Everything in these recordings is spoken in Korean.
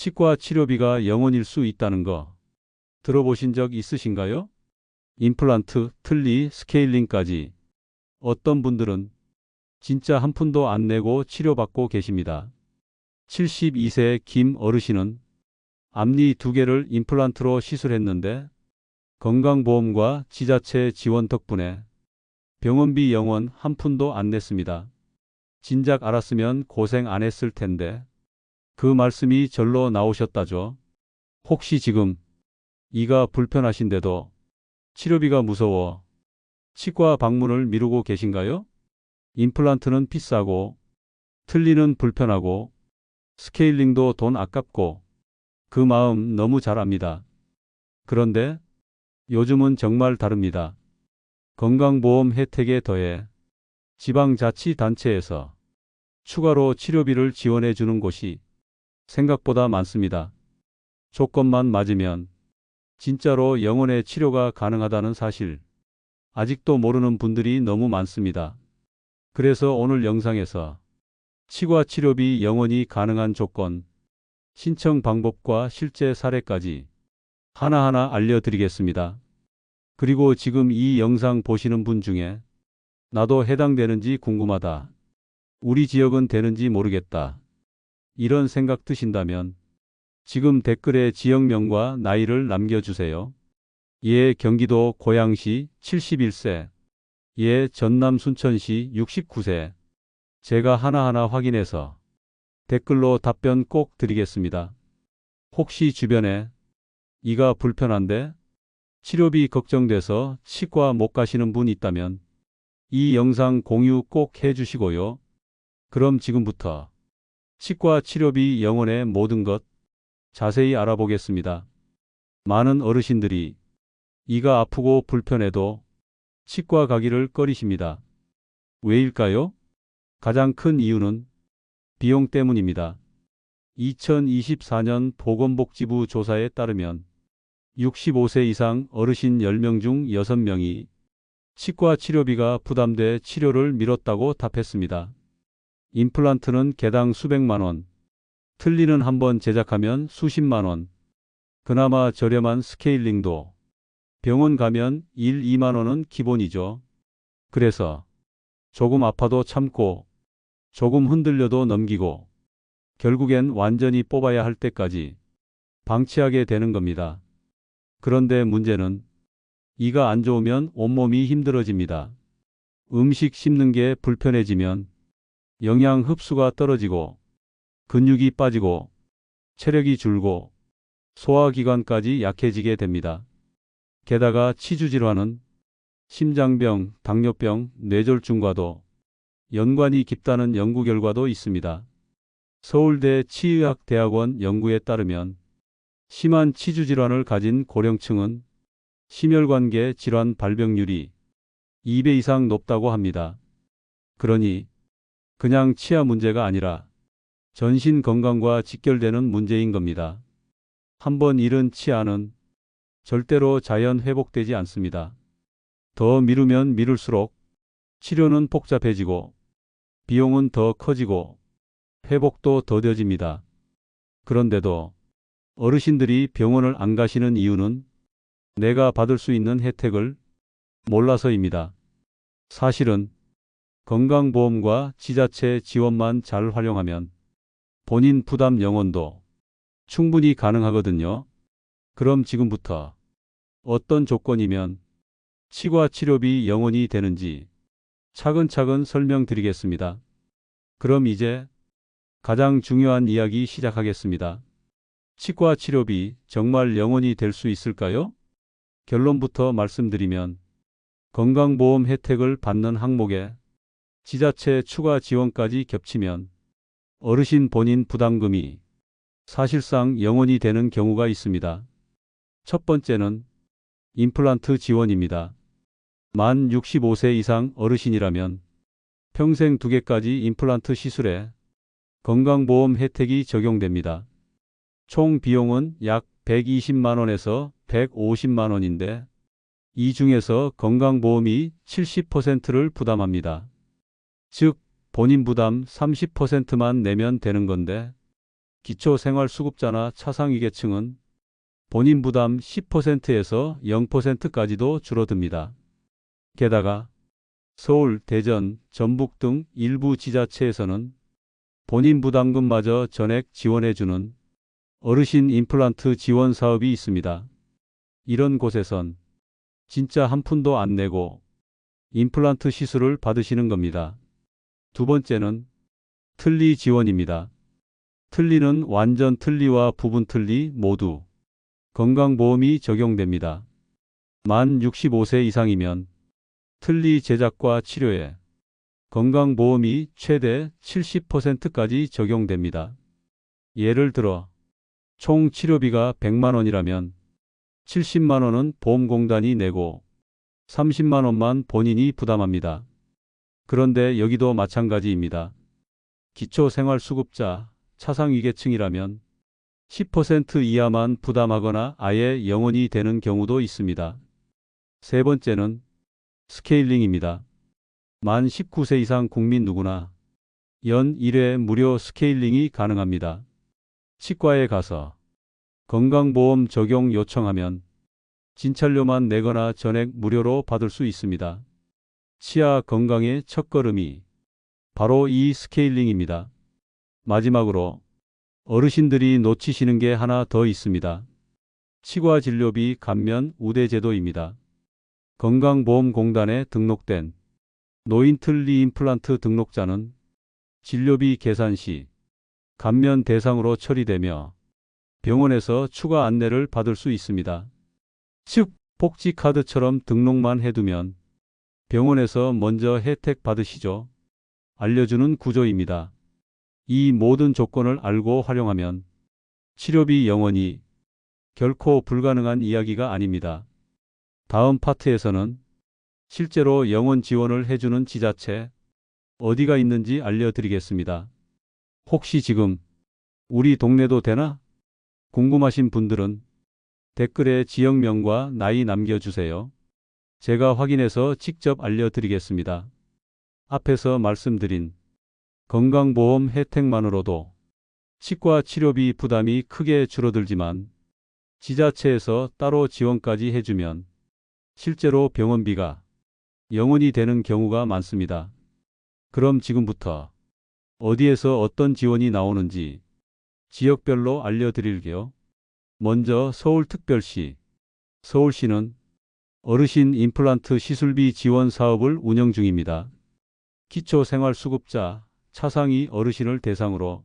치과 치료비가 0원일 수 있다는 거 들어보신 적 있으신가요? 임플란트, 틀니, 스케일링까지 어떤 분들은 진짜 한 푼도 안 내고 치료받고 계십니다. 72세 김 어르신은 앞니 두 개를 임플란트로 시술했는데 건강보험과 지자체 지원 덕분에 병원비 0원 한 푼도 안 냈습니다. 진작 알았으면 고생 안 했을 텐데 그 말씀이 절로 나오셨다죠. 혹시 지금 이가 불편하신데도 치료비가 무서워 치과 방문을 미루고 계신가요? 임플란트는 비싸고 틀니는 불편하고 스케일링도 돈 아깝고 그 마음 너무 잘 압니다. 그런데 요즘은 정말 다릅니다. 건강보험 혜택에 더해 지방자치단체에서 추가로 치료비를 지원해 주는 곳이 생각보다 많습니다. 조건만 맞으면 진짜로 영혼의 치료가 가능하다는 사실 아직도 모르는 분들이 너무 많습니다. 그래서 오늘 영상에서 치과 치료비 영원히 가능한 조건, 신청 방법과 실제 사례까지 하나하나 알려드리겠습니다. 그리고 지금 이 영상 보시는 분 중에 나도 해당되는지 궁금하다. 우리 지역은 되는지 모르겠다. 이런 생각 드신다면 지금 댓글에 지역명과 나이를 남겨주세요. 예 경기도 고양시 71세, 예 전남 순천시 69세. 제가 하나하나 확인해서 댓글로 답변 꼭 드리겠습니다. 혹시 주변에 이가 불편한데 치료비 걱정돼서 치과 못 가시는 분 있다면 이 영상 공유 꼭 해주시고요. 그럼 지금부터 치과 치료비 영원의 모든 것 자세히 알아보겠습니다. 많은 어르신들이 이가 아프고 불편해도 치과 가기를 꺼리십니다. 왜일까요? 가장 큰 이유는 비용 때문입니다. 2024년 보건복지부 조사에 따르면 65세 이상 어르신 10명 중 6명이 치과 치료비가 부담돼 치료를 미뤘다고 답했습니다. 임플란트는 개당 수백만 원, 틀니는 한 번 제작하면 수십만 원, 그나마 저렴한 스케일링도 병원 가면 1, 2만 원은 기본이죠. 그래서 조금 아파도 참고 조금 흔들려도 넘기고 결국엔 완전히 뽑아야 할 때까지 방치하게 되는 겁니다. 그런데 문제는 이가 안 좋으면 온몸이 힘들어집니다. 음식 씹는 게 불편해지면 영양 흡수가 떨어지고 근육이 빠지고 체력이 줄고 소화기관까지 약해지게 됩니다. 게다가 치주질환은 심장병, 당뇨병, 뇌졸중과도 연관이 깊다는 연구 결과도 있습니다. 서울대 치의학대학원 연구에 따르면 심한 치주질환을 가진 고령층은 심혈관계 질환 발병률이 2배 이상 높다고 합니다. 그러니 그냥 치아 문제가 아니라 전신 건강과 직결되는 문제인 겁니다. 한번 잃은 치아는 절대로 자연 회복되지 않습니다. 더 미루면 미룰수록 치료는 복잡해지고 비용은 더 커지고 회복도 더뎌집니다. 그런데도 어르신들이 병원을 안 가시는 이유는 내가 받을 수 있는 혜택을 몰라서입니다. 사실은 건강보험과 지자체 지원만 잘 활용하면 본인 부담 영원도 충분히 가능하거든요. 그럼 지금부터 어떤 조건이면 치과 치료비 영원이 되는지 차근차근 설명드리겠습니다. 그럼 이제 가장 중요한 이야기 시작하겠습니다. 치과 치료비 정말 영원히 될수 있을까요? 결론부터 말씀드리면 건강보험 혜택을 받는 항목에 지자체 추가 지원까지 겹치면 어르신 본인 부담금이 사실상 영원이 되는 경우가 있습니다. 첫 번째는 임플란트 지원입니다. 만 65세 이상 어르신이라면 평생 두 개까지 임플란트 시술에 건강보험 혜택이 적용됩니다. 총 비용은 약 120만원에서 150만원인데 이 중에서 건강보험이 70%를 부담합니다. 즉 본인 부담 30%만 내면 되는 건데 기초생활수급자나 차상위계층은 본인 부담 10%에서 0%까지도 줄어듭니다. 게다가 서울, 대전, 전북 등 일부 지자체에서는 본인 부담금마저 전액 지원해주는 어르신 임플란트 지원 사업이 있습니다. 이런 곳에선 진짜 한 푼도 안 내고 임플란트 시술을 받으시는 겁니다. 두 번째는 틀니 지원입니다. 틀니는 완전 틀니와 부분 틀니 모두 건강보험이 적용됩니다. 만 65세 이상이면 틀니 제작과 치료에 건강보험이 최대 70%까지 적용됩니다. 예를 들어 총 치료비가 100만 원이라면 70만 원은 보험공단이 내고 30만 원만 본인이 부담합니다. 그런데 여기도 마찬가지입니다. 기초생활수급자, 차상위계층이라면 10% 이하만 부담하거나 아예 영원이 되는 경우도 있습니다. 세 번째는 스케일링입니다. 만 19세 이상 국민 누구나 연 1회 무료 스케일링이 가능합니다. 치과에 가서 건강보험 적용 요청하면 진찰료만 내거나 전액 무료로 받을 수 있습니다. 치아 건강의 첫걸음이 바로 이 스케일링입니다. 마지막으로 어르신들이 놓치시는 게 하나 더 있습니다. 치과 진료비 감면 우대 제도입니다. 건강보험공단에 등록된 노인틀니 임플란트 등록자는 진료비 계산 시 감면 대상으로 처리되며 병원에서 추가 안내를 받을 수 있습니다. 즉, 복지카드처럼 등록만 해두면 병원에서 먼저 혜택 받으시죠. 알려주는 구조입니다. 이 모든 조건을 알고 활용하면 치료비 영원히 결코 불가능한 이야기가 아닙니다. 다음 파트에서는 실제로 영원 지원을 해주는 지자체 어디가 있는지 알려드리겠습니다. 혹시 지금 우리 동네도 되나? 궁금하신 분들은 댓글에 지역명과 나이 남겨주세요. 제가 확인해서 직접 알려드리겠습니다. 앞에서 말씀드린 건강보험 혜택만으로도 치과 치료비 부담이 크게 줄어들지만 지자체에서 따로 지원까지 해주면 실제로 병원비가 영원이 되는 경우가 많습니다. 그럼 지금부터 어디에서 어떤 지원이 나오는지 지역별로 알려드릴게요. 먼저 서울특별시. 서울시는 어르신 임플란트 시술비 지원 사업을 운영 중입니다. 기초생활수급자, 차상위 어르신을 대상으로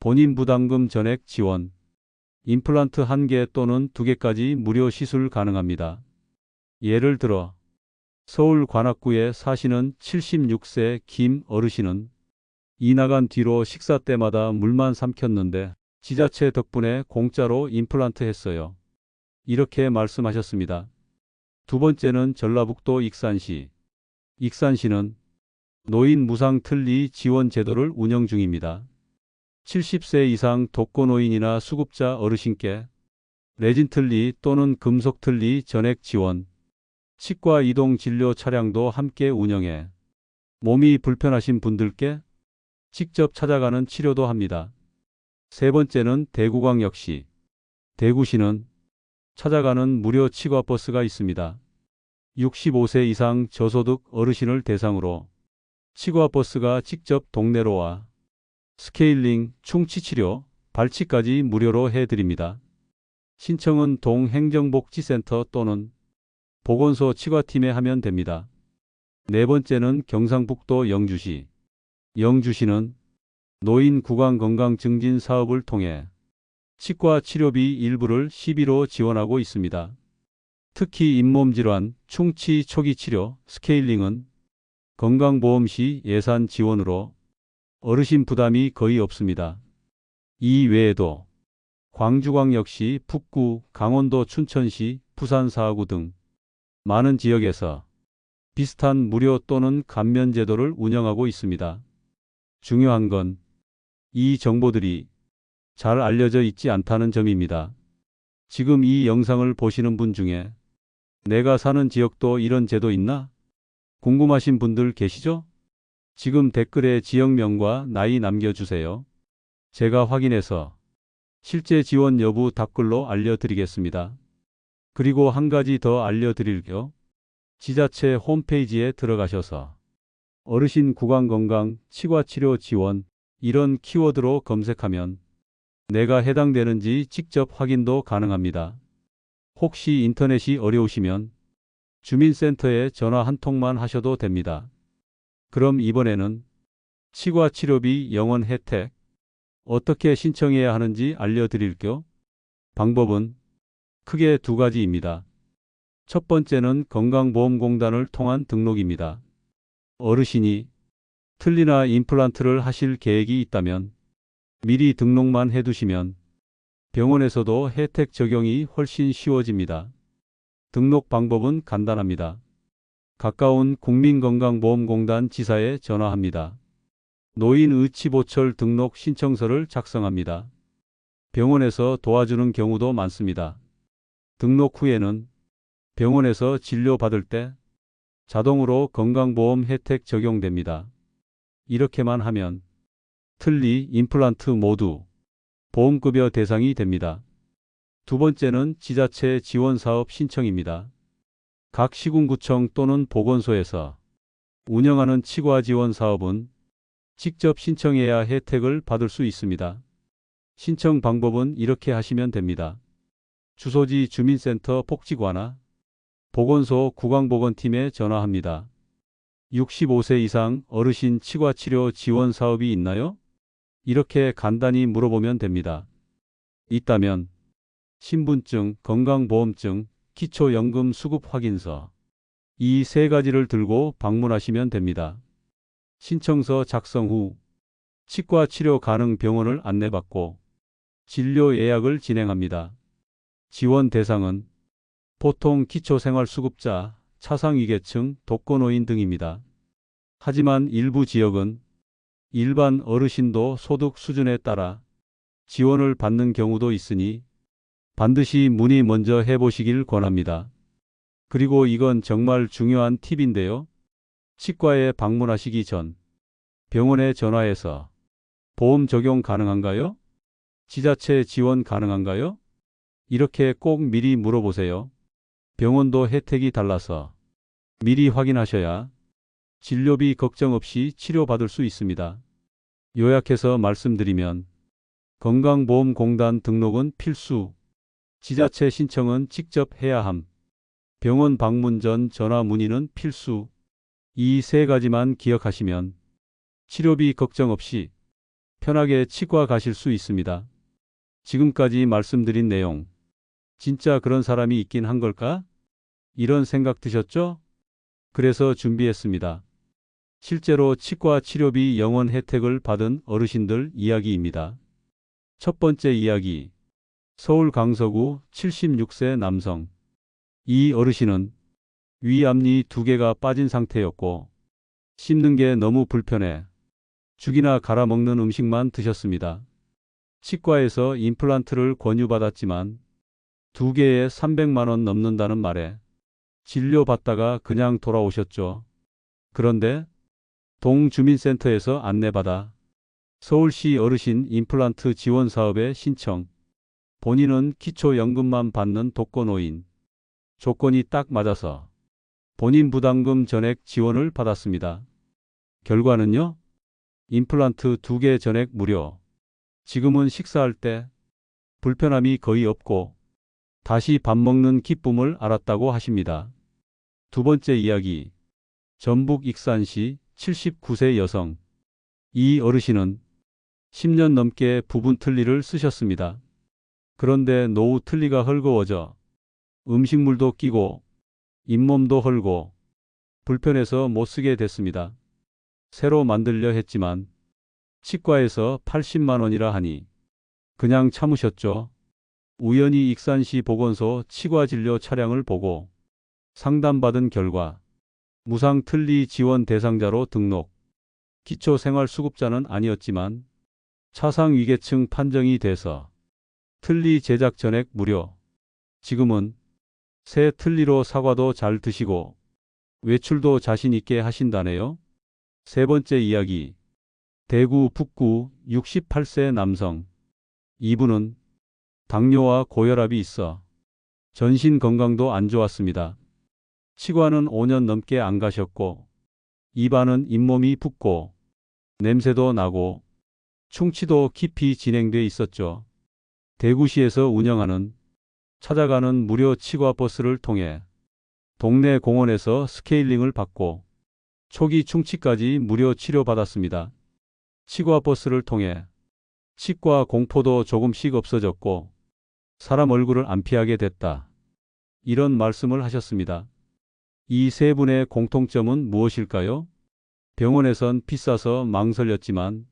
본인 부담금 전액 지원, 임플란트 1개 또는 2개까지 무료 시술 가능합니다. 예를 들어 서울 관악구에 사시는 76세 김 어르신은 이 나간 뒤로 식사 때마다 물만 삼켰는데 지자체 덕분에 공짜로 임플란트 했어요. 이렇게 말씀하셨습니다. 두 번째는 전라북도 익산시. 익산시는 노인 무상 틀니 지원 제도를 운영 중입니다. 70세 이상 독거노인이나 수급자 어르신께 레진 틀니 또는 금속 틀니 전액 지원, 치과 이동 진료 차량도 함께 운영해 몸이 불편하신 분들께 직접 찾아가는 치료도 합니다. 세 번째는 대구광역시. 대구시는 찾아가는 무료 치과버스가 있습니다. 65세 이상 저소득 어르신을 대상으로 치과버스가 직접 동네로 와 스케일링, 충치치료, 발치까지 무료로 해드립니다. 신청은 동행정복지센터 또는 보건소 치과팀에 하면 됩니다. 네 번째는 경상북도 영주시. 영주시는 노인 구강 건강 증진 사업을 통해 치과 치료비 일부를 시비로 지원하고 있습니다. 특히 잇몸 질환, 충치 초기 치료, 스케일링은 건강보험 시 예산 지원으로 어르신 부담이 거의 없습니다. 이 외에도 광주광역시, 북구, 강원도 춘천시, 부산 사하구 등 많은 지역에서 비슷한 무료 또는 감면 제도를 운영하고 있습니다. 중요한 건 이 정보들이 잘 알려져 있지 않다는 점입니다. 지금 이 영상을 보시는 분 중에 내가 사는 지역도 이런 제도 있나? 궁금하신 분들 계시죠? 지금 댓글에 지역명과 나이 남겨주세요. 제가 확인해서 실제 지원 여부 답글로 알려드리겠습니다. 그리고 한 가지 더 알려드릴게요. 지자체 홈페이지에 들어가셔서 어르신 구강건강 치과치료 지원 이런 키워드로 검색하면 내가 해당되는지 직접 확인도 가능합니다. 혹시 인터넷이 어려우시면 주민센터에 전화 한 통만 하셔도 됩니다. 그럼 이번에는 치과 치료비 영원 혜택 어떻게 신청해야 하는지 알려드릴게요. 방법은 크게 두 가지입니다. 첫 번째는 건강보험공단을 통한 등록입니다. 어르신이 틀니나 임플란트를 하실 계획이 있다면 미리 등록만 해두시면 병원에서도 혜택 적용이 훨씬 쉬워집니다. 등록 방법은 간단합니다. 가까운 국민건강보험공단 지사에 전화합니다. 노인 의치보철 등록 신청서를 작성합니다. 병원에서 도와주는 경우도 많습니다. 등록 후에는 병원에서 진료받을 때 자동으로 건강보험 혜택 적용됩니다. 이렇게만 하면 틀니, 임플란트 모두 보험급여 대상이 됩니다. 두 번째는 지자체 지원사업 신청입니다. 각 시군구청 또는 보건소에서 운영하는 치과 지원 사업은 직접 신청해야 혜택을 받을 수 있습니다. 신청 방법은 이렇게 하시면 됩니다. 주소지 주민센터 복지관나 보건소 구강보건팀에 전화합니다. 65세 이상 어르신 치과 치료 지원 사업이 있나요? 이렇게 간단히 물어보면 됩니다. 있다면 신분증, 건강보험증, 기초연금 수급 확인서 이 세 가지를 들고 방문하시면 됩니다. 신청서 작성 후 치과 치료 가능 병원을 안내받고 진료 예약을 진행합니다. 지원 대상은 보통 기초생활수급자, 차상위계층, 독거노인 등입니다. 하지만 일부 지역은 일반 어르신도 소득 수준에 따라 지원을 받는 경우도 있으니 반드시 문의 먼저 해보시길 권합니다. 그리고 이건 정말 중요한 팁인데요. 치과에 방문하시기 전 병원에 전화해서 보험 적용 가능한가요? 지자체 지원 가능한가요? 이렇게 꼭 미리 물어보세요. 병원도 혜택이 달라서 미리 확인하셔야 진료비 걱정 없이 치료받을 수 있습니다. 요약해서 말씀드리면 건강보험공단 등록은 필수, 지자체 신청은 직접 해야 함, 병원 방문 전 전화 문의는 필수, 이 세 가지만 기억하시면 치료비 걱정 없이 편하게 치과 가실 수 있습니다. 지금까지 말씀드린 내용, 진짜 그런 사람이 있긴 한 걸까? 이런 생각 드셨죠? 그래서 준비했습니다. 실제로 치과 치료비 영원 혜택을 받은 어르신들 이야기입니다. 첫 번째 이야기. 서울 강서구 76세 남성. 이 어르신은 위암니 두 개가 빠진 상태였고 씹는 게 너무 불편해 죽이나 갈아 먹는 음식만 드셨습니다. 치과에서 임플란트를 권유받았지만 두 개에 300만 원 넘는다는 말에 진료받다가 그냥 돌아오셨죠. 그런데 동주민센터에서 안내받아 서울시 어르신 임플란트 지원 사업에 신청. 본인은 기초연금만 받는 독거노인. 조건이 딱 맞아서 본인 부담금 전액 지원을 받았습니다. 결과는요? 임플란트 두개 전액 무료. 지금은 식사할 때 불편함이 거의 없고 다시 밥 먹는 기쁨을 알았다고 하십니다. 두 번째 이야기. 전북 익산시 79세 여성. 이 어르신은 10년 넘게 부분 틀니를 쓰셨습니다. 그런데 노후 틀니가 헐거워져 음식물도 끼고 잇몸도 헐고 불편해서 못 쓰게 됐습니다. 새로 만들려 했지만 치과에서 80만 원이라 하니 그냥 참으셨죠. 우연히 익산시 보건소 치과진료 차량을 보고 상담받은 결과 무상 틀니 지원 대상자로 등록. 기초생활수급자는 아니었지만 차상위계층 판정이 돼서 틀니 제작 전액 무료. 지금은 새 틀니로 사과도 잘 드시고 외출도 자신 있게 하신다네요. 세 번째 이야기. 대구 북구 68세 남성. 이분은 당뇨와 고혈압이 있어 전신 건강도 안 좋았습니다. 치과는 5년 넘게 안 가셨고 입안은 잇몸이 붓고 냄새도 나고 충치도 깊이 진행돼 있었죠. 대구시에서 운영하는 찾아가는 무료 치과 버스를 통해 동네 공원에서 스케일링을 받고 초기 충치까지 무료 치료받았습니다. 치과 버스를 통해 치과 공포도 조금씩 없어졌고 사람 얼굴을 안 피하게 됐다. 이런 말씀을 하셨습니다. 이 세 분의 공통점은 무엇일까요? 병원에선 비싸서 망설였지만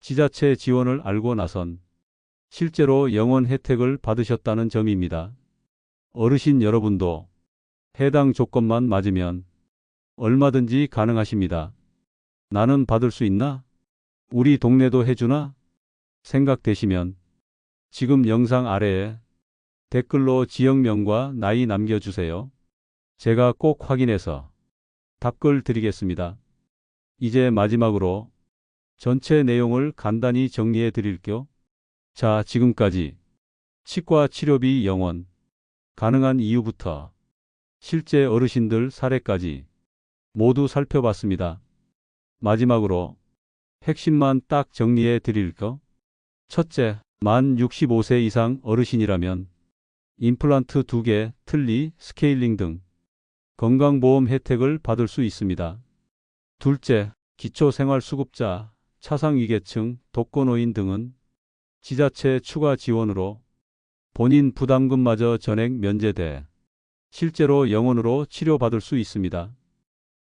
지자체 지원을 알고 나선 실제로 영원 혜택을 받으셨다는 점입니다. 어르신 여러분도 해당 조건만 맞으면 얼마든지 가능하십니다. 나는 받을 수 있나? 우리 동네도 해주나? 생각되시면 지금 영상 아래에 댓글로 지역명과 나이 남겨주세요. 제가 꼭 확인해서 답글 드리겠습니다. 이제 마지막으로 전체 내용을 간단히 정리해 드릴게요. 자, 지금까지 치과 치료비 영원 가능한 이유부터 실제 어르신들 사례까지 모두 살펴봤습니다. 마지막으로 핵심만 딱 정리해 드릴게요. 첫째, 만 65세 이상 어르신이라면 임플란트 2개, 틀니, 스케일링 등 건강보험 혜택을 받을 수 있습니다. 둘째, 기초생활수급자, 차상위계층, 독거노인 등은 지자체 추가 지원으로 본인 부담금마저 전액 면제돼 실제로 영원으로 치료받을 수 있습니다.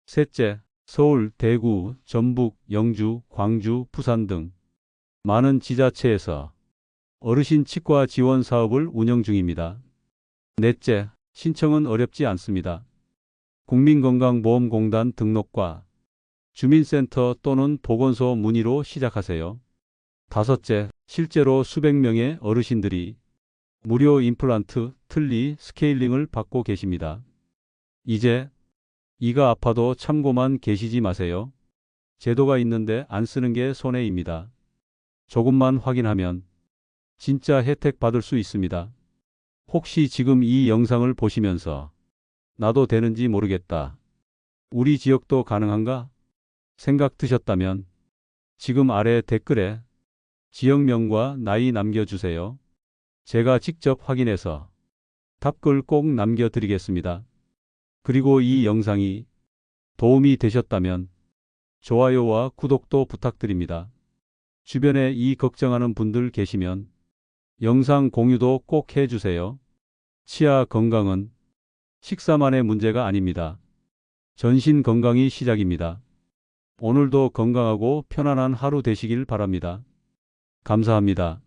셋째, 서울, 대구, 전북, 영주, 광주, 부산 등 많은 지자체에서 어르신 치과 지원 사업을 운영 중입니다. 넷째, 신청은 어렵지 않습니다. 국민건강보험공단 등록과 주민센터 또는 보건소 문의로 시작하세요. 다섯째, 실제로 수백 명의 어르신들이 무료 임플란트, 틀니, 스케일링을 받고 계십니다. 이제 이가 아파도 참고만 계시지 마세요. 제도가 있는데 안 쓰는 게 손해입니다. 조금만 확인하면 진짜 혜택 받을 수 있습니다. 혹시 지금 이 영상을 보시면서 나도 되는지 모르겠다. 우리 지역도 가능한가? 생각 드셨다면 지금 아래 댓글에 지역명과 나이 남겨주세요. 제가 직접 확인해서 답글 꼭 남겨드리겠습니다. 그리고 이 영상이 도움이 되셨다면 좋아요와 구독도 부탁드립니다. 주변에 이 걱정하는 분들 계시면 영상 공유도 꼭 해주세요. 치아 건강은 식사만의 문제가 아닙니다. 전신 건강이 시작입니다. 오늘도 건강하고 편안한 하루 되시길 바랍니다. 감사합니다.